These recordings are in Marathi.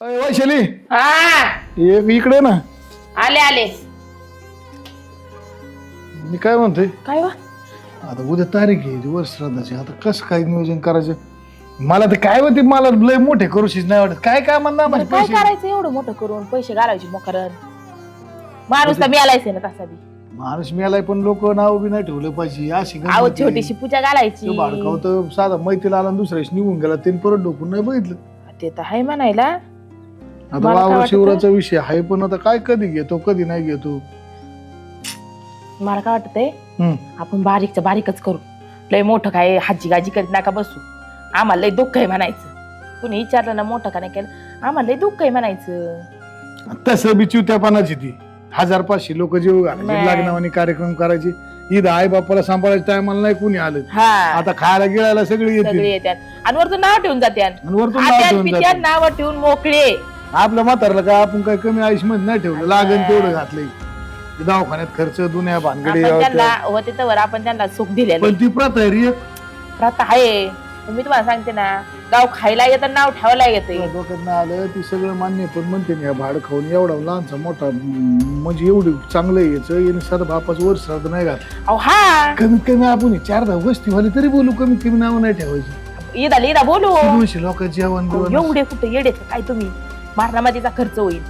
अय, वैशाली. हा. एक इकडे ना. आले आले. मी काय म्हणतोय? काय वा? आता उद्या तारीख आहे दिवस श्राद्धाची. आता कसं काय नियोजन करायचं? मला तर काय होते मला लय मोठे करूशीच नाही वाटत काय काय म्हणणार बरं, काय पैसे? करायचं एवढं मोठं करून? पैसे घालायचे मोकरण माणूस तर मिळालायच ना तसा बी. माणूस मिळालाय पण लोक नाव बी नाही ठेवलं पाहिजे. अशी गंमत आहो आहे. छोटीशी पूजा घालायची. तो साधा मैत्रीला आला आणि दुसऱ्या दिवशी निघून गेला त्यांनी परत डोकून नाही बघितलं. ते तर आहे म्हणायला. आता मला काय वावर वाटतं? शिवराचा विषय आहे पण आता काय कधी घेतो कधी नाही घेतो? मला काय वाटतंय हम्म. आपण बारीकचं बारीकच करू. लय मोठं काय हाजी गाजी करीत नका बसू. आम्हाला लय दुःख आहे म्हणायचं. कुणी विचारलं ना मोठं का नाही केलं? आम्हाला लय दुःख आहे म्हणायचं. तसं बी चिवत्यापणाची ती. हजार पाचशे लोक जीव घालायचे नाही. लग्नावानी कार्यक्रम करायचे. ईद आई बापाला सांभाळायच्या टायमाला नाही कुणी आलं. हा. आता खायला गिळायला सगळे सगळे येतात. आणि वरतून नाव ठेवून जात्यान. आणि वरतून नाव आत्यान ठेवून पित्यान जातात. नाव ठेवून मोकळे. आपल्या म्हातारला काय आपण काय कमी आयुष्यमध्ये नाही ठेवलं. लागेल तेवढं घातलंय. ते दवाखान्यात खर्च दुनिया भानगडी आपण त्यांना होते तर आपण त्यांना सुख दिलेलं पण ती प्रथा आहे रे. एक. प्रथा आहे. पण मी तुम्हाला सांगते ना गाव खायला येतं नाव ठेवायला येते. तुला डोक्यात नाही आलं ती सगळं मान्य पण म्हणते ना भाड खाऊन एवढा लहानचा मोठा म्हणजे एवढं चांगलं यायचं याने साधं बापाचं वर्ष श्राद्ध नाही घात अहो हा. कमीत कमी आपण चार दहा गोष्टी व्हायला तरी बोलू कमीत कमी नाव नाही ठेवायची. आली ईदा बोलू. दोनशे लोकांचं जेवण बिवण. एवढे कुठे येडे काय तुम्ही? मारणामातीचा खर्च होईल.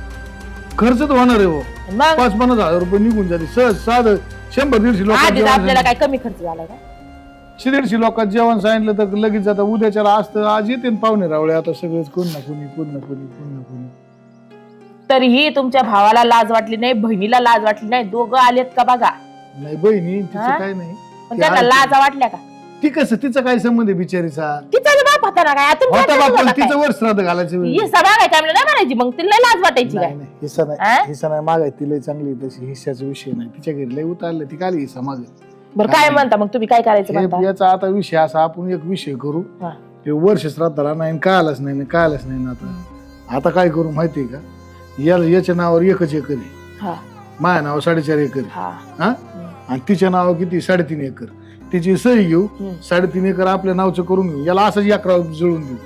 खर्च तर होणार आहे हो. मग? पाच पन्नास हजार रुपये निघून जाते सहज साधं शंभर दीडशे आधीच लोकांचं आपल्याला काय कमी खर्च झालाय का? दीडशे लोकांचं जेवण सांगितलं तर लगेच आता उद्याच्याला असतं. आज येते ना पाहुणे रावळे. आता सगळेच कोण ना कोणी कोण ना कोणी कोण ना कोणी. तरीही तुमच्या भावाला लाज वाटली नाही बहिणीला लाज वाटली नाही. दोघं आलेत का बघा? नाही बहिणी तिचं हा? काय नाही. पण त्यांना. लाजा वाटल्या का? ती कसं तिचा काय संबंध आहे बिचारीचा? तिचा होता ना काय? आता होता बाप तिचं काय? वर श्राद्ध घालायचं वेळ. ही सभा काय टाइमला नाही म्हणायची मग तिला लय लाज वाटायची नाही काय? नाही हिस्सा हा? नाही हिस्सा नाही मागाय ती लय चांगली आहे तशी हिस्साचा विषय नाही. तिच्या घरी लय उतारलं ती काली हिस्सा माग बरं काय म्हणता मग तुम्ही? काय करायचं म्हणता? याचा आता विषय असा आपण एक विषय करू. हा. ते वर्ष श्राद्धाला नाही काय आलाच नाही काय आलाच नाही ना आता. आता काय करू माहितीये का? या याच्या नावावर एकच एकर आहे. हा. माझ्या नाव साडेचार एकर आहे. हा. हा? आणि तिच्या नावावर किती? साडेतीन एकर. तिची सही घेऊ हम्म. साडेतीन एकर आपल्या नावचं करून घेऊ. याला असंच अकरा जुळून देऊ.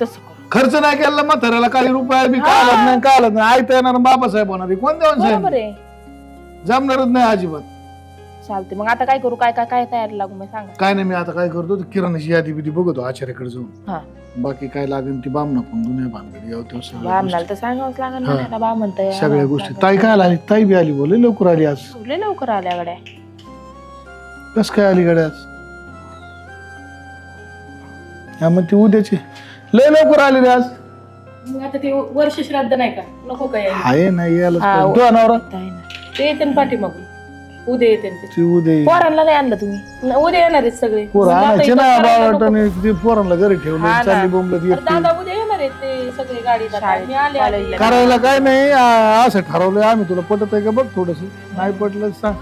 तसं करू. खर्च नाही केला म्हाताऱ्याला काही रुपया बी काय आलाच नाही काय आलाच नाही आयता येणार बाबासाहेब होणार. कोण देऊन बरोबर साहेब आहे. जमणारच नाही अजिबात. चालते मग आता काय करू? काय काय काय तयारी लागू? मी सांगा. काय नाही मी आता काय करतो ते किराणाची यादी बिदी बघतो आचार्याकडे जाऊन. हा. बाकी काय लागेल ती बामना पण दुनिया भानगडी यावं तेव्हा सगळ्या बामणाला गोष्टी. तर सांगावंच लागेल हा. ना आता बा म्हणतंय सगळ्या गोष्टी. ताई काय आली ताई बी आली बोल लवकर आली आज. लवकर आल्या गड्या. कस काय आली गाडी आज हा मग ती उद्याची. लय लवकर आली रे आज. मग आता ते वर्ष श्राद्ध नाही का? नको काय. आहे नाही यायला हा, तू आहे येते पाठीमागून. उद्या येते ते. ती उद्या येईल. पोरांना नाही आणलं तुम्ही. न- उद्या येणार आहेत सगळे. पोरं मग आता आणायचे इथं ना करायला नको. बावटाने ते पोरांना घरी ठेवलं ना. चालली बोंबलत अरे एकटी. दादा उद्या येणार आहेत ते सगळे गाडी शाळेत, मी आले कॉलेजला. आले. करायला काय नाही आ, असं ठरवलंय. आम्ही तुला पटत आहे का? बघ थोडस. नाही पटलं तर सांग.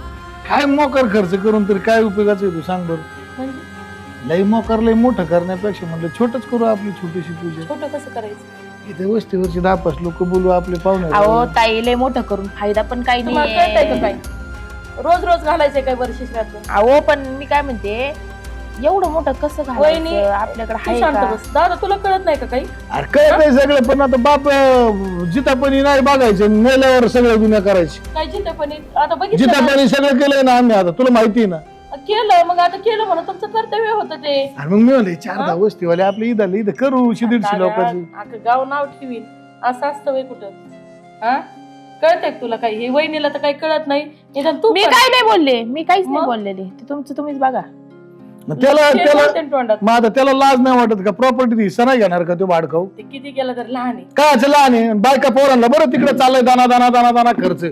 काय मोकर खर्च करून तरी काय उपयोगाचं आहे तू सांग बरं. म्हणजे लई मोकर लई मोठं करण्यापेक्षा म्हणलं छोटच करू आपली छोटीशी पूजा. छोटं कसं करायचं? इथे वस्तीवरची दहा पाच लोक बोलू आपले पाहुणे अहो ताई लय मोठं करून फायदा पण काही तुम्हाला कळतंय का नाही काय? रोज रोज घालायचंय काय वर्ष श्राद्ध अहो पण मी काय म्हणते एवढं मोठं कसं वहिनी, घालायचं आपल्याकडे तू आहे शांत का? बस. दादा तुला कळत नाही का काही? अरे काय नाही सगळं पण आता बाप अं, जितापणी नाही बघायचं मेल्यावर सगळं दुनिया करायची. काय चिंतापणी आता बघितलं ना? जितापणी सगळं केलंय ना आम्ही आता तुला माहिती आहे ना. केलं मग आता केलं म्हणून तुमचं कर्तव्य होतं ते. आणि मग मी म्हणले चार दहा वस्तीवाले आपल्या ईद आली इथं करू शे दीडशे लोकांची. दादा, अगं गाव नाव ठेवीन. असं असतं वय कुठं. हा? कळतंय का तुला काही? हे वहिनीला तर काही कळत नाही. निदान तू मी पण. काय नाही बोलले. मी काहीच नाही मग? बोललेले. ते तुमचं तुम्हीच बघा. मग त्याला त्याला तोंडात. मग आता त्याला लाज नाही वाटत का? प्रॉपर्टी हिस्सा नाही घेणार का तो भाडखाऊ? ते किती केलं तर लहान आहे. काय लहान आहे? बायका पोरांना बरं तिकडे चाललंय दाना दाना दाना दाना खर्च.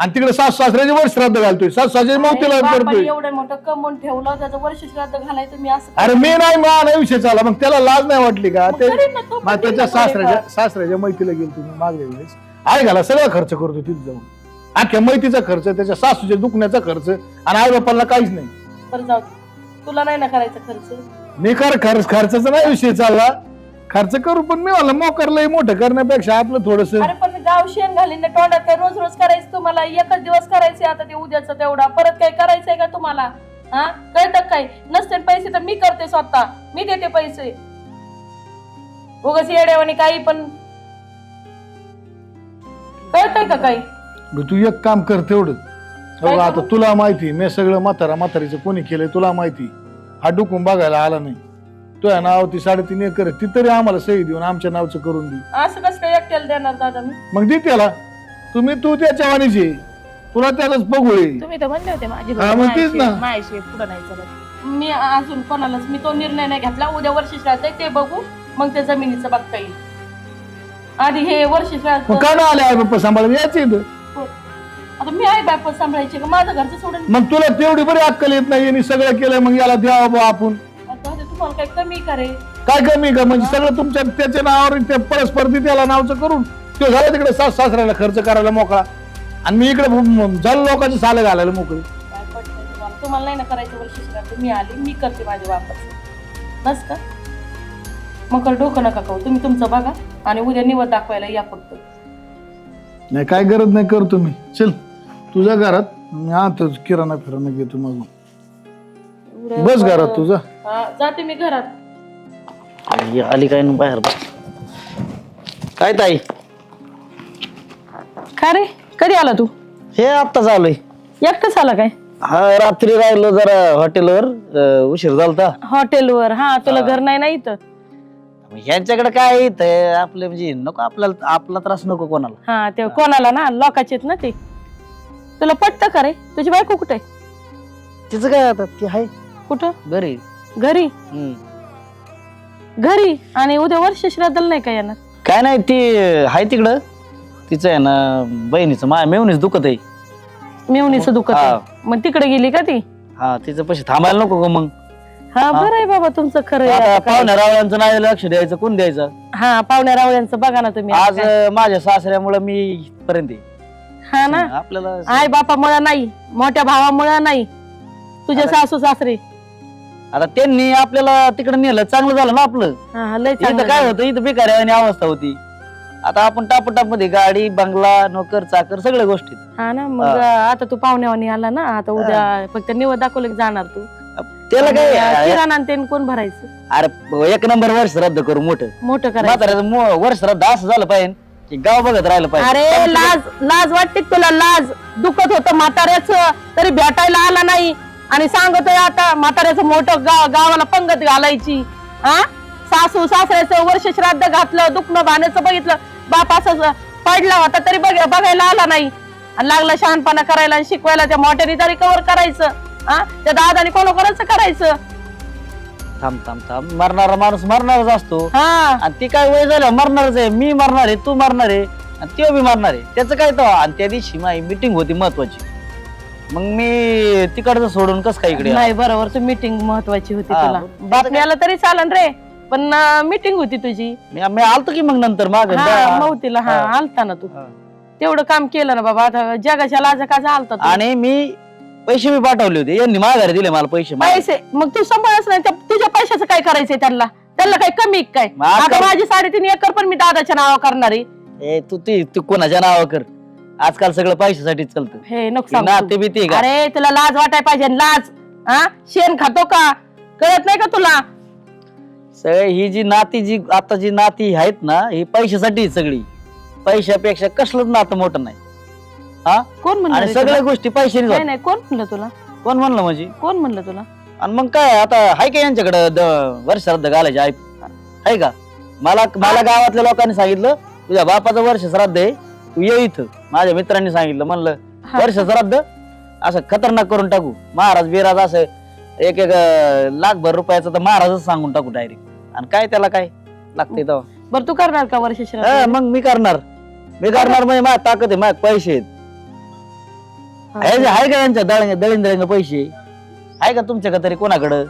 आणि तिकडे सास सासऱ्याचे वर श्राद्ध घालतोय. सास सासऱ्याचे मौतीला बापाने करतोय. एवढं मोठं कमवून ठेवलं त्याचं वर्ष श्राद्ध घालायचं मी असं अरे मी नाही मा नाही विषय चालला. मग त्याला लाज नाही वाटली का? ते करीन ना तो, मग पण त्याच्या. सासऱ्याच्या सासऱ्याच्या मैतीला गेलो तुम्ही मागल्या वेळेस. आई घाला सगळा खर्च करतो तिथे जाऊन. अख्ख्या मैतीचा खर्च त्याच्या सासूच्या दुखण्याचा खर्च आणि आई बापाला काहीच नाही. जाऊ दे. तुला नाही ना करायचा खर्च? मी कर खर्च खर्चाचा नाही विषय चालला. खर्च करू पण मी मला मोकर लय मोठं करण्यापेक्षा आपलं थोडस अरे पण गाव शेण घालीन ना तोंडात. काय रोज रोज करायचं तुम्हाला? एकच दिवस करायचे आता ते उद्याचं तेवढा. परत काय करायचंय का तुम्हाला? हा? कळतं काय? नसते पैसे तर मी करते स्वतः. मी देते पैसे. उगाच येड्यावानी काही पण कळतंय का काही? तू एक काम कर तेवढं. हो, आता? तुला माहिती मी सगळं म्हातारा म्हातारीचं कोणी केलंय तुला माहिती. हा डुकून बघायला आला नाही. तुझ्या नाव ती साडेतीन एकर आहे. ती तरी आम्हाला सही देऊन आमच्या नावचं करून दे. असं कसं काय एकट्याला देणार दादा मी? मग दे त्याला. तुम्ही तू त्याच्या वाणीचे तुला त्यालाच बघू तुम्ही तर म्हणले होते माझी हा, मग तेच ना. माझ्याशी पुढे नाही चालत. मी अजून कोणालाच मी तो निर्णय नाही घेतला. उद्या वर्ष आहे ते बघू मग ते जमिनीचं बघता येईल. आधी हे वर्ष मग का आले? आई बाप्पा सांभाळायला यायचे इथं. आता मी आहे बायको सांभाळायचे का? माझं घरचं सोडून मग तुला तेवढी बरी अक्कल येत नाही यांनी सगळं केलंय मग याला द्यावं बा आपण. आता ते तुम्हाला काही कमी करे? काय कमी का? म्हणजे सगळं तुमच्या त्याच्या नावावर ते परस्पर ती त्याला नावचं करून तो झाला तिकडे सास सासऱ्याला खर्च करायला मोकळा. आणि मी इकडे झालं लोकांचे साले घालायला मोकळे. काय पटतं तुम्हाला? तुम्हाला नाही ना करायचं वर्ष श्राद्ध मी आली मी करते माझे वापस. बस का? मग कर डोकं नका खाऊ. तुम्ही तुमचं बघा आणि उद्या निवड दाखवायला या फक्त. नाही काय गरज नाही करतो मी. चल. तुझ्या घरात? मी आणतो किराणा फिराणा घेतो मग बस घरात तुझा. हा जाते मी घरात. आई आली काय ना बाहेर बस. काय ताई? का रे? कधी आला तू? हे आत्ताच आलोय. एकटाच आला काय? हा रात्री राहिलो जरा हॉटेलवर अं, उशीर झालता. हॉटेलवर हा तुला घर नाही ना इथं? ह्यांच्याकडे काय इथं? आपले म्हणजे नको आपल्याला आपला त्रास नको कोणाला. हा ते कोणाला ना लोकाचे ना ते. तुला पटतं का रे? तुझी बायको कुठे? तिचं काय आता? ती आहे. कुठं? घरी. घरी? हम्म. घरी? आणि उद्या वर्ष श्राद्धाला नाही का येणार? काय नाही ती आहे तिकडं. तिचं आहे ना बहिणीचं मा मेवणीच दुखत आहे. मेवणीचं दुखत आहे. हा. मग तिकडे गेली का ती? हा तिचं पैसे थांबायला नको का मग. हा बरं आहे बाबा तुमचं खरं आहे. आता. पाहुण्या रावळ्यांचं नाही लक्ष द्यायचं कोण द्यायचं? हा पाहुण्या रावळ्यांचं बघा ना तुम्ही आज. अं, माझ्या सासऱ्यामुळे मी इथपर्यंत आहे. हा ना? आपल्याला आई बापामुळे नाही मोठ्या भावामुळे नाही तुझे आता- सासू सासरे. आता त्यांनी आपल्याला तिकडे नेलं चांगलं झालं ना आपलं. हा लय इथं काय झालं. होतं इथं बेकार आणि अवस्था होती. आता आपण टापटापमध्ये गाडी बंगला नोकर चाकर सगळ्या गोष्टी. हा ना मग. आता तू पाहुण्यावानी आला ना आता उद्या फक्त निवड दाखवलं की जाणार तू. त्याला काय आणि किराणा आणि तेन कोण भरायचं? अरे एक नंबर वर्ष रद्द करू मोठं. मोठं करायचं. म्हाताऱ्याचं मो- वर्ष रद्द असं झालं पाहिजे. की गाव बघत राहिलं पाहिजे. अरे लाज लाज वाटते का तुला लाज. दुखत होतं म्हाताऱ्याच तरी भेटायला आला नाही. आणि सांगतोय आता म्हाताऱ्याचं मोठं गाव गावाला पंगत घालायची. हा सासू सासऱ्याचं वर्ष श्राद्ध घातलं दुखणं भाण्याचं बघितलं. बाप असं पडला होता तरी बघ बघायला आला नाही. आणि लागला शहाणपणा करायला आणि शिकवायला त्या मोठ्याने तरी कवर करायचं. हा त्या दादाने कोण कोणाचं करायचं? थांब थांब थांब. मरणारा माणूस मरणारच असतो. हा. आणि ती काय वय झालं मरणारच आहे. मी मरणार आहे तू मरणार आहे आणि तो बी मरणार आहे. त्याचं काय तो आणि त्या दिवशी माझी मिटिंग होती महत्वाची. मग मी तिकडचं सोडून कस काय इकडे आलो? नाही बरोबर तू मीटिंग महत्वाची होती हा, तुला. मग बातम्याला तरी चालन रे पण मीटिंग होती तुझी. मी मी आलतो की मग नंतर माग? हा मौतीला हा. आलता ना तू. तेवढं काम केलं ना बाबा आता जगाच्या लाजा का आलता तू. आणि मी पैसे बी पाठवले होते. यांनी माघारी दिले मला पैसे पैसे. मग तू सांभाळच नाही. त्या- तुझ्या पैशाचं काय करायचंय त्यांना? त्यांना काय कमी आहे काय? मग आता माझी साडेतीन एकर पण मी दादाच्या नावा करणार आहे. ए तू ती तू कोणाच्या नावा कर? आजकाल सगळं पैशासाठी चालतं. हे नको ती सांगू नाते तू. भीती का? अरे तुला लाज वाटाय पाहिजे लाज. हा? शेण खातो का? कळत नाही का तुला? सगळे ही जी नाती जी आता जी नाती आहेत ना ही पैशासाठी आहे सगळी. पैशापेक्षा कसलंच नातं मोठं नाही. हा? कोण म्हणलं आणि रे तुला? सगळ्या गोष्टी पैशाने नाही नाही कोण म्हणलं तुला? कोण म्हणलं म्हणजे? कोण म्हणलं तुला? आणि मग काय आता हाय का यांच्याकडे वर्ष श्राद्ध घालायचे आहे हाय का? मला मला गावातल्या लोकांनी सांगितलं तुझ्या बापाचं वर्ष श्राद्ध आहे तू ये इथं. माझ्या मित्रांनी सांगितलं म्हणलं हा. वर्ष श्राद्ध? असं खतरनाक करून टाकू. महाराज बिराज असं एक एक अं, लाखभर रुपयाचं तर महाराजच सांगून टाकू डायरेक्ट आणि काय त्याला काय लागते तेव्हा? बरं तू करणार का वर्ष हा, श्राद्ध? मग मी करणार. मी करणार म्हणजे माझ्या ताकद आहे माझ्या पैसे आहेत. आहे आहे का यांच्या दळंग दळीन दळंग पैसे? आहे का तुमच्याकडे तरी कोणाकडं?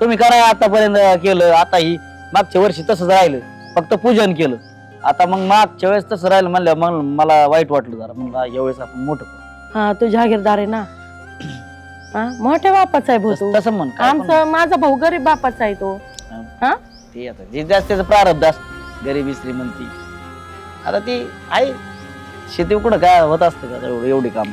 तुम्ही करा आतापर्यंत केलं आता ही मागच्या वर्षी तसंच राहिलं फक्त पूजन केलं. आता मग मागच्या वेळेस तसं राहिलं म्हणलं मग मला वाईट वाटलं जरा. म्हणलं यावेळेस आपण मोठं करू. हा तू जहागीरदार आहे ना. हा मोठ्या बापाचा आहे भाऊ तू. तसं- म्हण काय पण. आमचा माझा भाऊ गरीब बापाचा आहे तो. म्हण. ते आता जे जास्त त्याचं प्रारब्ध असत गरिबी श्रीमंती. आता ती आहे शेती कुठं काय होत असतं का? एवढं एवढी काम.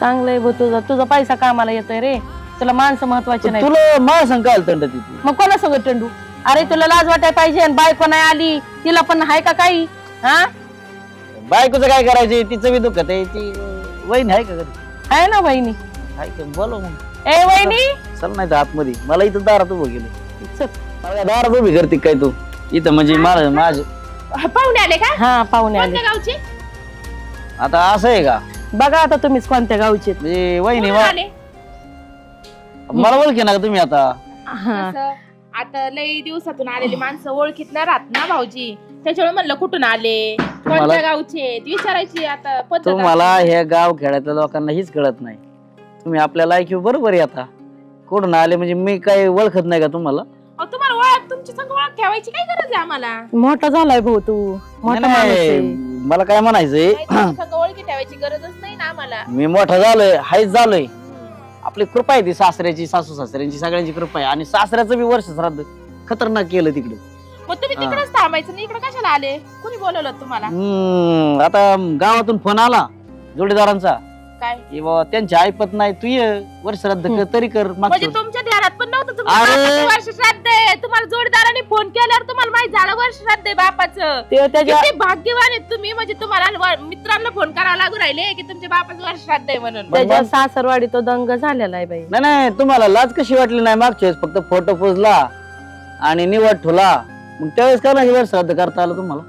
चांगलंय भाऊ तुझा. तुझा पैसा कामाला येतोय रे. तुला माणसं महत्त्वाचे नाही तुला मला सांग काय थंड तिथे. मग कोणा सगळं टंडू अरे तुला लाज वाटाय पाहिजे आणि बायको नाही आली. तिला पण आहे का काही? हा? बायकोचं काय करायचे तिचं बी दुखत आहे. ती वहीन आहे का घरी? आहे ना वहिनी. आहे का? बोलव मग. ए वहिनी! चल नाही तर आतमध्ये. मला इथं दारात उभं गेलं चल. मला दारात उभी करते काय तू? इथं म्हणजे माझं माझ पाहुणे आले का? हा पाहुणे आले. कोणत्या गावचे? आता असं आहे का? बघा आता तुम्हीच कोणत्या गावचे म्हणजे वहिनी वा- आले. मला ओळखी ना का तुम्ही आता? हा. कसं, आता लई दिवसातून आलेली माणसं ओळखीत नाही राहत ना भाऊजी. त्याच्यामुळे म्हणलं कुठून आले? कोणत्या गावचे विचारायची आता पद्धत तुम्हाला ह्या गाव खेड्यातल्या लोकांना हीच कळत नाही. तुम्ही आपल्याला ऐकू बरोबर आहे आता. कुठून आले म्हणजे मी काय ओळखत नाही का तुम्हाला? अहो, तुम्हाला ओळख तुमची संग ओळख ठेवायची काय गरज आहे आम्हाला? मोठा झालाय भाऊ तू. मोठा नाही. मला काय म्हणायचंय? नाही, तुमच्या संग ओळखी ठेवायची गरजच नाही ना आम्हाला. मी मोठा झालोय हायच झालोय. आपली कृपा आहे ती सासऱ्याची सासू सासऱ्यांची सगळ्यांची कृपा आहे. आणि सासऱ्याचं बी वर्ष श्राद्ध खतरनाक केलं तिकडे. मग तुम्ही. तिकडेच थांबायचं ना इकडे कशाला आले? कोणी बोलवलं तुम्हाला? हम्म, आता गावातून फोन आला जोडीदारांचा. काय? की बाबा त्यांची ऐपत नाही तू ये वर्ष श्राद्ध कर तरी कर म्हणजे मागचं तुमच्या ध्यानात पण नव्हतं अरे. बापाचं वर्ष श्राद्ध आहे. फोन केल्यावर तुम्हाला माहीत झालं वर्ष श्राद्ध आहे बापाचं. ते त्याच्या किती भाग्यवान आहेत तुम्ही. म्हणजे तुम्हाला मित्रांना फोन करावा लागू राहिले की तुमच्या बापाचं वर्ष श्राद्ध आहे म्हणून त्याच्या सासरवाडी तो दंग झालेला आहे बाई. नाही नाही तुम्हाला लाज कशी वाटली नाही मागच्या वेळेस? फक्त फोटो पोचला आणि निवड ठेवला मग त्यावेळेस का नाही वर्ष श्राद्ध करता आलं तुम्हाला?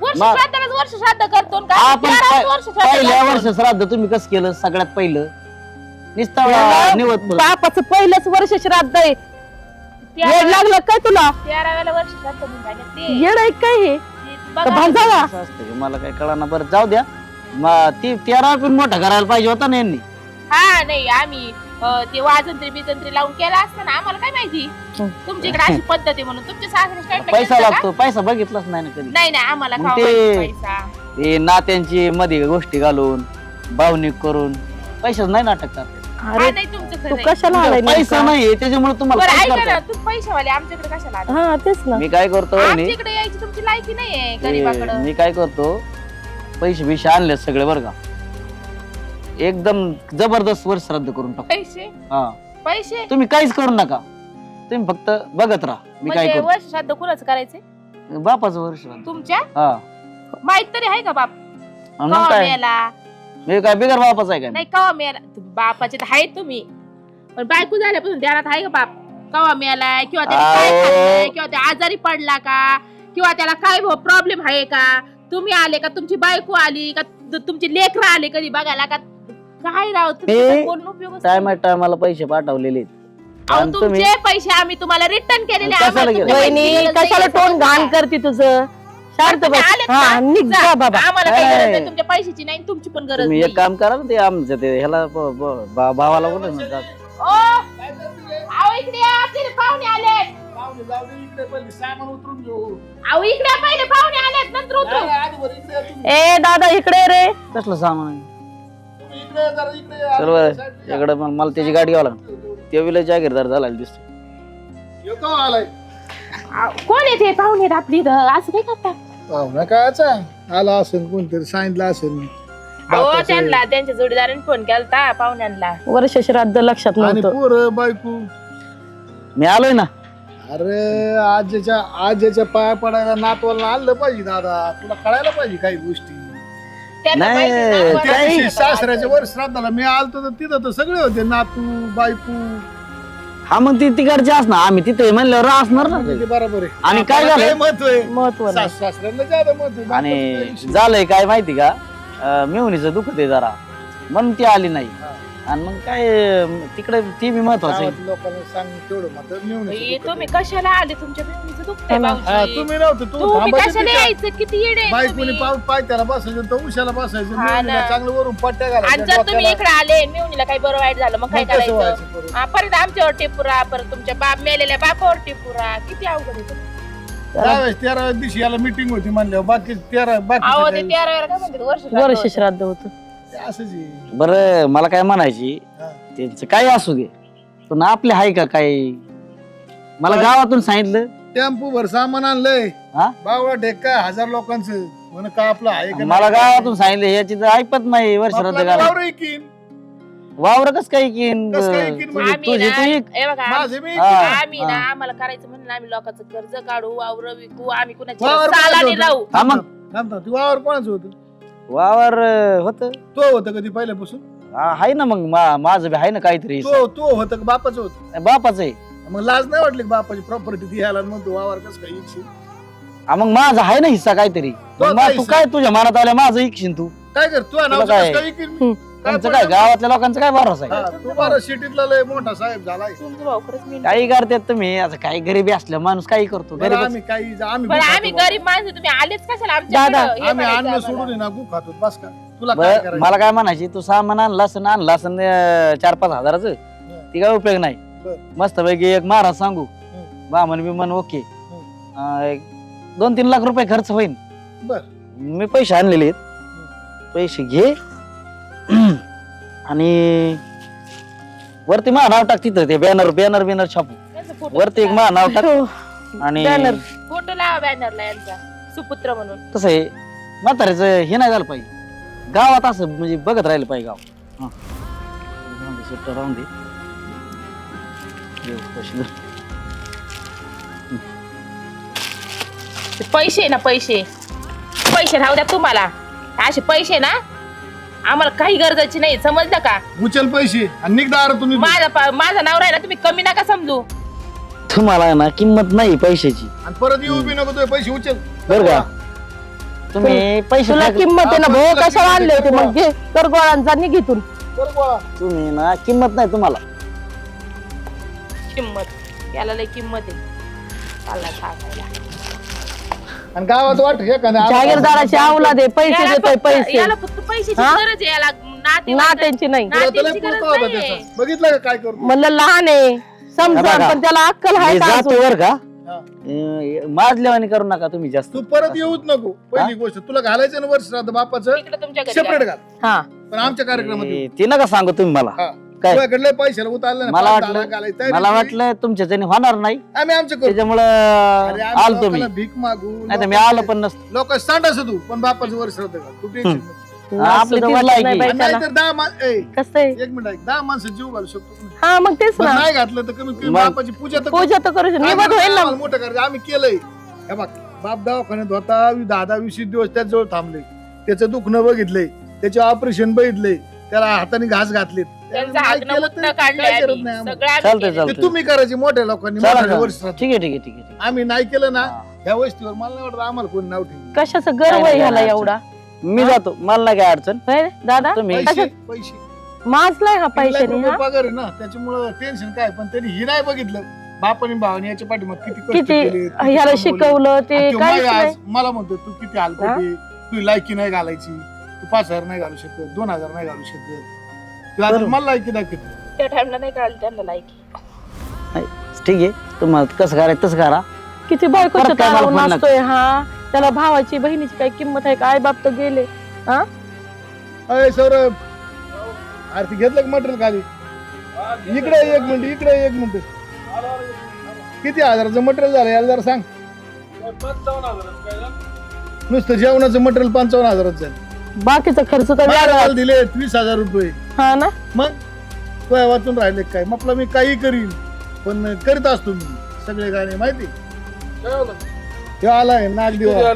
वर्ष मा- श्राद्धालाच वर्ष श्राद्ध करतो आणि काय? आपण तेराच काय- वर्ष श्राद्ध पहिल्या करतो. वर्ष श्राद्ध तुम्ही कसं केलं? सगळ्यात पहिलं. निस्ता निवड. बापाचं पहिलंच वर्ष श्राद्ध आहे. येड लागलं काय तुला तेराव्याला वर्ष ते. येड आहे काय हे ते बघा. भांजावा असं असतं का? मला काय कळना बरं जाऊ द्या म- ती तेरा पण मोठा करायला पाहिजे होता ना यांनी हा नाही आम्ही अं, ते वाजंत्री बिजंत्री लावून केला असतं ना आम्हाला काय माहिती हं. तुमच्या इकडे अशी पद्धत आहे म्हणून तुमच्या सासरे पैसा? लागतो पैसा बघितलाच नाही ना कधी नाही नाही आम्हाला मग खावा ते- पैसा हे नात्यांची मध्ये गोष्टी घालून भावनिक करून पैशाच नाही नाटक करते हा, अरे नाही तुमचं तू खरं आहे. कशाला आलाय पैसा नेमका? नाही त्याच्यामुळे तुम्हाला बरं काय ऐका ना करता? तुम्ही पैशावाले आमच्याकडे कशाला आले? हा तेच ना. मी काय करतो वहिनी यायची तुमची लायकी नाहीये हे, गरीबाकडं. मी काय करतो पैसे बिशे आणले सगळे बरं का. एकदम जबरदस्त वर्ष श्राद्ध करून टाकतो. पैसे? हा. पैसे? तुम्ही काहीच करू नका. तुम्ही फक्त बघत राहा मी काय म्हणजे करतो वर्ष श्राद्ध कुणाचं करायचे बापाचं वर्ष श्राद्ध तुमच्या? हा. माहीत तरी आहे का बाप? आणि मग कवा काय मेला? मी काय बिगर बापाचं आहे काय? नाही कवा मेला? तुम्ही बापाचे तर आहे तुम्ही. पण बायको झाल्यापासून ध्यानात आहे का बाप? कवा मेलाय किंवा त्याला काय. खाल्लंय किंवा ते आजारी पडला का? किंवा त्याला काय प्रॉब्लेम आहे का? तुम्ही आले का? तुमची बायको आली का? तु- तुमची लेकरं आले कधी बघायला का? काय राव हे बोलून उपयोगच नाही. टायमा टायमाला पैसे पाठवलेले आहेत. अहो, आणि तुम्ही? तुमचे पैसे आम्ही तुम्हाला रिटर्न केलेले. कशाला आम्हाला गेले? वहिनी तोंड घाण करते तुझं? शांत तुम्ही बस. आलेत हा ना? निघ जा. जा बाबा? आम्हाला काही गरज काय? नाही तुमच्या पैशाची नाही तुमची पण गरज तुम्ही नाही. एक काम करा ना ते आमचं ते ह्याला ब- ब- भा- भावाला कुठे म्हणतात ओ, अहो, इकडे या, आपले पाहुणे आले जाऊ दे इकडे पहिले सामान उतरून घेऊ अहो इकडे या, पहिले पाहुणे आलेत नंतर उतरू. आधी इकडे या तुम्ही. ए दादा इकडे रे. कसलं सामान तुम्ही इकडे या, जरा इकडे या. चल बरं इकडे मला मला त्याची गाडी घ्यावं लागेल. ते विलय जागीरदार झाला दिसतो. आलाय? कोण येते पाहुणे आपली इथं? असं काय करतात पाहुणा कायचा आला असेल कोणतरी सांगितलं असेल. अहो बापाचं. त्यांना त्यांच्या जोडीदाराने फोन केलता पाहुण्यांना. वर्ष श्राद्ध लक्षात आणि नव्हतं. पोर बायको. मी आलोय ना. अरे आजच्या आजच्या पाया पडायला नातवाला आणलं पाहिजे दादा. तुला कळायला पाहिजे काही गोष्टी. त्यांना नाही, माहिती ना, त्या कोणाला दिवशी नाही. सासऱ्याच्या वर श्राद्धाला मी आलतो तर तिथं तर सगळे होते. नातू बायको. हा मग ती तिकडची असणार. आम्ही तिथे म्हणल्यावर असणार ना. ते बरोबर आहे. आणि काय आपल्याला झालं? महत्त्व आहे. महत्त्व नाही. सास- सासऱ्यांना ज्यादा महत्त्व आहे. बापाचं काही आणि झालंय काय माहिती का? अं, मेहुणीचं दुखत आहे जरा. म्हणून ती आली नाही. आणि मग काय तिकडे ती बी महत्वाची आहे. गावातल्या लोकांना सांग तेवढं मात्र नेऊन बाई, येतो. तुम्ही कशाला आले तुमच्या बहिणीचं दुखतंय तुम्ही नव्हतं तू तुम्ही थांबायचं कशाला तिथं. यायचं किती येडे आहे बायकोनी तुम्ही? पाय पाय त्याला बसायचं तर उशाला बसायचं हा. चांगलं वरून पट्ट्या आणि घालायच्या जर तुम्ही डोक्याला. इकडे आले मेहुणीला काही बरं वाईट झालं मग काय मग कसं करायचं परत? हा, परत आमच्यावर टिपुरा परत तुमच्या बाप मेलेल्या बापावर टिपुरा किती अवघड आहे. त्यावेळेस तेरा दिवशी याला मिटिंग होती म्हणल्यावर बाकी तेरा अहो बाकी ते तेरा काय म्हणतात वर्ष वर्ष श्राद्ध श्राद्ध होतं असंच आहे. बरं मला काय म्हणायची हा. त्यांचं काय असू दे पण आपले आहे का काय मला? गावातून सांगितलं टेम्पो भर सामान आणलंय हा? बावळा ढेक्का हजार लोकांचं म्हण का आपलं आहे का मला? गावातून सांगितलं याची तर ऐकत नाही वर्ष करा वावर कस काय की कसं काय की? तुझी आम्ही तुझी ना- तू एक हे बघा माझे मी हा. आम्ही ना हा. आम्हाला करायचं म्हणून आम्ही लोकांचं कर्ज काढू वावर विकू आम्ही कुणाची वावर सालानी राहू हा मग थांब थांब ती वावर कोणाचं होतं वावर होत. तो होतं कधी पहिल्यापासून? आहे ना मग मा- माझं बी आहे ना काहीतरी. तो तो होतं का बापाचं होतं? बापाच आहे. मग लाज नाही वाटली का बापाची प्रॉपर्टी ती ह्याला मग तू वावर कसं काय हा, मग माझा आहे ना हिस्सा काहीतरी. तो मग काय तू हिस्सा? काय तुझ्या मनात आल्या माझं ऐकशील तू. काय कर तू नाव काय? काय इकीन मी? काय तुमचं काय? गावातल्या लोकांचं काय भरोसा आहे? हा, तू बरं सिटीतला लय मोठा साहेब झालाय. तुमचं भाऊ खरंच मी काही करतात तुम्ही आता काही गरिबी असल्या माणूस काही करतो बरं, गरीबच. आम्ही काही आम्ही बरं गु आम्ही खातो गरीब माणसं तुम्ही आलेच कशाला? दादा, आमच्याकडं? हे आम्ही म्हणायचं अन्न आम्हाला. सोडून आहे ना गु खातो बस का? तुला काय बरं, करायचं? मला काय म्हणायची तू सामान आणला असं आणला असं चार पाच हजाराचं. ती काय उपयोग नाही. बरं. मस्त पैकी एक महाराज सांगू बामन बिमन ओके. अं, एक दोन तीन लाख रुपये खर्च होईल बर. मी पैसे आणलेले आहेत. पैसे घे आणि वरती मा नाव टाक तिथं ते बॅनर बॅनर बिनर छापू. वरती एक मा नाव टाक हो. आणि Banner. फोटो लावा बॅनरला यांचा. सुपुत्र म्हणून. कसं आहे म्हाताऱ्याचं हे नाही झालं पाहिजे. गावात असं म्हणजे बघत राहिलं पाहिजे गाव. हा. राहून दे, सुट्टं राहून दे. देव पैसे. ते ना पैसे. पैसे राहू द्या तुम्हाला. असे पैसे ना आम्हाला काही गरजाची नाही समजलं का? उचल पैसे आणि निघदार तुम्ही. माझा प- माझा नवरा आहे ना तुम्ही कमी नका समजू. तुम्हाला ना किंमत नाही पैशाची. आणि परत येऊ बी नको तुझे पैसे उचल. बरं का? तुम्ही पैसे तुला टाक- किंमत आहे ना भाऊ तुला कशाला किंमत आणले होते मग? घे कर गोळांचा निघितून बरं बुवा. तुम्ही ना किंमत नाही तुम्हाला. किंमत. याला लय किंमत आहे. चालला सांगायला आणि गावात वाट हे का नाही? जागीरदाराची आवला दे पैसे याला देतोय फक्त- पैसे याला फक्त पैशाची हा? गरज आहे याला नाते नात्यांची नाही नात्यांची गरज नाहीये. बघितलं का काय करतो म्हणलं लहान आहे समजा बघा. पण त्याला अक्कल आहे मी का जातो अजून? बर का हा. अं, माजल्यावानी करू नका तुम्ही जास्त तू परत येऊच नको पहिली गोष्ट तुला घालायचं ना वर्ष श्राद्ध बापाचं इकडे तुमच्या घरी सेपरेट घाला. घाल हा पण आमच्या कार्यक्रमात येऊ. ए, ते नका सांगू तुम्ही मला हा. काय? तुझ्याकडले पैशाला उतारलं मला वाटलं- मला. वाटलं तुमच्या त्याने होणार नाही. आम्ही आमचं करू. त्याच्यामुळं अरे आम्ही आलो तुम्ही लोकांना भीक मागू नाही तर मी आलो पण नसतो. लोक सांड असं तू पण बापाचं वर्ष श्राद्ध घाल तू नको. आपलं आणि. नाहीतर दहा मा- ए, कसं आहे? एक मिनिट ऐक दहा माणसं जीव घालू शकतो का नाही? हा मग तेच पण ना. नाही घातलं तर कमीत कमी मग- बापाची पूजा तर पूजा तर करू शकतो काय निवड होईल ना. आम्हाला मोठं करायचं. आम्ही केलंय. हे बघ बाप दवाखान्यात होता दहा दहा वीस दिवस त्याच जवळ थांबले. त्याचं दुखणं बघितलंय. त्याचे ऑपरेशन बघितलंय. त्याला हाताने घास घातले त्यांचं हागणं मुतणं काढलंय काय करत आम्ही. नाही आम्हाला. सगळं आम्ही चालतंय केलं. ते चालतंय तुम्ही करायचे मोठ्या लोकांनी चला मोठ्या. ठीक आहे ठीक आहे ठीक आहे. ठीक आम्ही नाही केलं ना. ह्या वस्तीवर मला नाही वाटत आम्हाला कोणी नाव ठेवलं. कशाचं गर्व आहे ह्याला एवढा? मी जातो मला नाही काय अडचण. होय रे, दादा? तुम्ही पैसे पैसे. माजलाय हा तीन लाख पैशाने रुपये हा पगार आहे ना त्याच्यामुळं टेन्शन काय पण त्यांनी ही नाही बघितलं. बापाने भावाने याच्या पाठीमाग किती कष्ट किती केले, किती ह्याला कमवले. शिकवलं ते आणि तो काहीच मला नाही. आज मला म्हणतो तू किती हलकटी तू लायकी नाही घालायची. तू पाच हजार नाही घालू शकत दोन हजार नाही घालू शकत. तू आता बरोबर. मला लायकी दाखवत. त्या टाइमला नाही काढलं त्यांना लायकी. ठीक आहे. तुम्हाला कसं करायचं तसं करा. किती बायकोच्या परत काय मला तारावर फोन नका. नाचतोय हा? त्याला भावाची बहिणीची काय किंमत आहे का आई बाप तर गेले अय सौरभ. आरती घेतलं का मटेरियल खाली? इकडे एक मिनिट इकडे एक मिनिट. किती हजाराचं मटेरियल झालं याला जरा सांग. नुसतं जेवणाचं मटेरियल पंचावन्न हजाराचं झालं. बाकीचा खर्च तर वेगळा. दिले वीस हजार रुपये. हा ना? मग? तुझ्या वाचून राहिले काय? म्हटलं मी काही करीन पण करीत असतो मी. सगळे गाणे माहिती? आलाय नाग दिवा.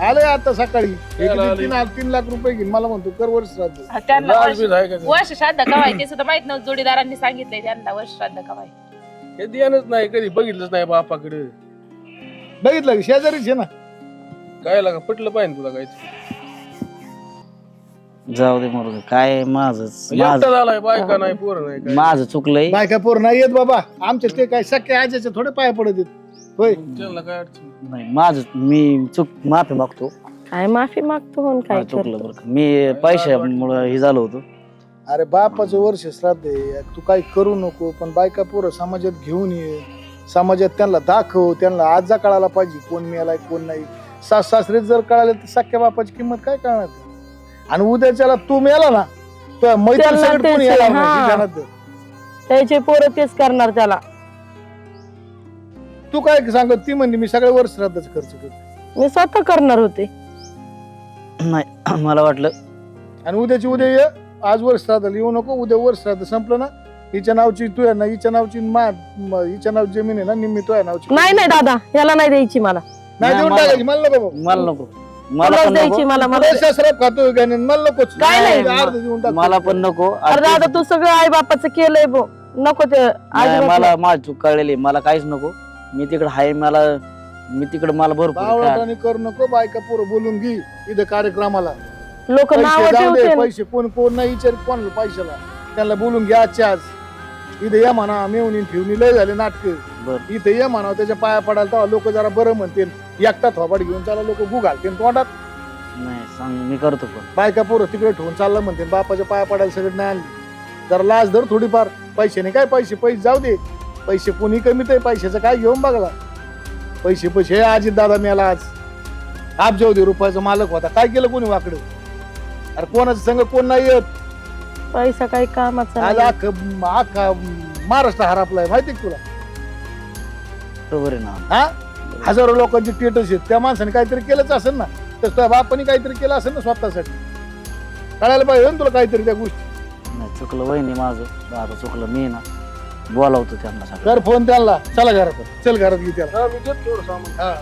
आलंय? आता सकाळी. एक तीन तीन लाख रुपये घेईन. मला म्हणतो कर वर्ष श्राद्ध. हा, त्यांना वर्ष- वर्ष श्राद्ध कवाय ते सुद्धा माहीत नव्हतं. जोडीदारांनी सांगितलंय त्यांना वर्ष श्राद्ध कवाय हे ध्यानच नाही कधी बघितलंच नाही बापाकडे. बघितलं का? शेजारीच आहे ना. काय लागा पटलं पाहिजे तुला काय जाऊ दे मरू दे काय माझच एकटा माझं झालाय बायका नाही पोरं नाही काय माझं चुकलंय. बायका पोर नाही येत बाबा. आमचे ते काय शक्य आजाचे थोडे पाय पडत येत होय. त्यांना काय अडचण? नाही माझं मी चुक माफी मागतो. काय माफी मागतो म्हणून काय चुकलं करतो? बरं का. मी पैशामुळं हे झालं होतं. अरे बापाचं वर्ष श्राद्ध आहे. तू काही करू नको पण बायका पोरं समाजात घेऊन ये. समाजात त्यांना दाखव. त्यांना आज जा कळायला पाहिजे कोण मिळालाय कोण नाही. सास सासरे जर कळाले तर सख्या बापाची किंमत काय कळणार? आणि उद्याच्याला तू मिळाला ना तर मैत्री त्यांना सगळं कोणी तेच आहे, येणार नाही, हा. ध्यानात धर. त्याचे पोरं तेच करणार त्याला तू काय सांगत ती म्हणली मी सगळ्या वर्ष श्राद्धाचा खर्च करतो मी स्वतः करणार होते नाही मला वाटलं आणि उद्याची उद्या ये आज वर्ष श्राद्धाला येऊ नको उद्या वर्ष श्राद्ध संपलं ना हिच्या नावची तू आहे ना हिच्या नावची मा म- हिच्या नाव जमीन आहे ना निम्मी तू आहे नावची नाही नाही दादा याला नाही द्यायची मला नाही देऊन मला- टाकायची मला नको बाबा. मला नको मला तुलाच पण द्यायची नको. मला नकोच काय नाही. अर्ध देऊन टाक. मला पण नको. अरे दादा तू सगळं आई बापाचं केलंय बो नको ते नाही, अजिबात मला माझ चूक कळलेली. मला काहीच नको. मी तिकडे हाय मला मी तिकडे मला भरपूर काय- करू नको बायका पोरं बोलून घे इथं कार्यक्रमाला. लोक नाव पैसे जाऊ दे ठेवते पैसे कोण कोण नाही विचार कोणाला पैशाला. त्यांना बोलून घ्या आजच्या आज. इथं या म्हणा मेवणी ठेवणी लय झाले नाटक. बरं. इथं ये म्हणा त्याच्या पाया पडायला तेव्हा लोक जरा बरं म्हणतील. एकटा थोबाड घेऊन त्याला लोक गु घालतील तोंडात. नाही सांग मी करतो पण. बायका पोरं तिकडे ठेवून चाललं म्हणते बापाच्या पाया पडायला सगळं नाही आणली. जरा लाज धर थोडीफार. पैसे नाही काय पैसे? पैसे जाऊ दे. पैसे कोणी कमीत आहे पैशाचं काय घेऊन बघला? पैसे पैसे हे अजित दादा मेला आज. आप जाऊ दे रुपयाचा मालक होता. काय केलं कोणी वाकडं? अरे कोणाचं संग कोण नाही येत? पैसा काही कामाचा आज नाही. अख्खं अख्खा महाराष्ट्र हरापलाय माहिती का तुला? बरोबर आहे ना. हा? हजारो लोकांचे टेटस आहेत. त्या माणसाने काहीतरी केलंच असेल ना तर त्या बापाने काहीतरी केलं असेल ना स्वतःसाठी? कळायला पाहिजे ना तुला काहीतरी त्या गोष्टी. नाही चुकलं वहिनी माझं. दादा चुकलं मी ना. बोलावतो त्यांना सगळं. कर फोन त्यांना. चला घरात. चल घरात घे त्याला. हा मी थोडं सामान हा.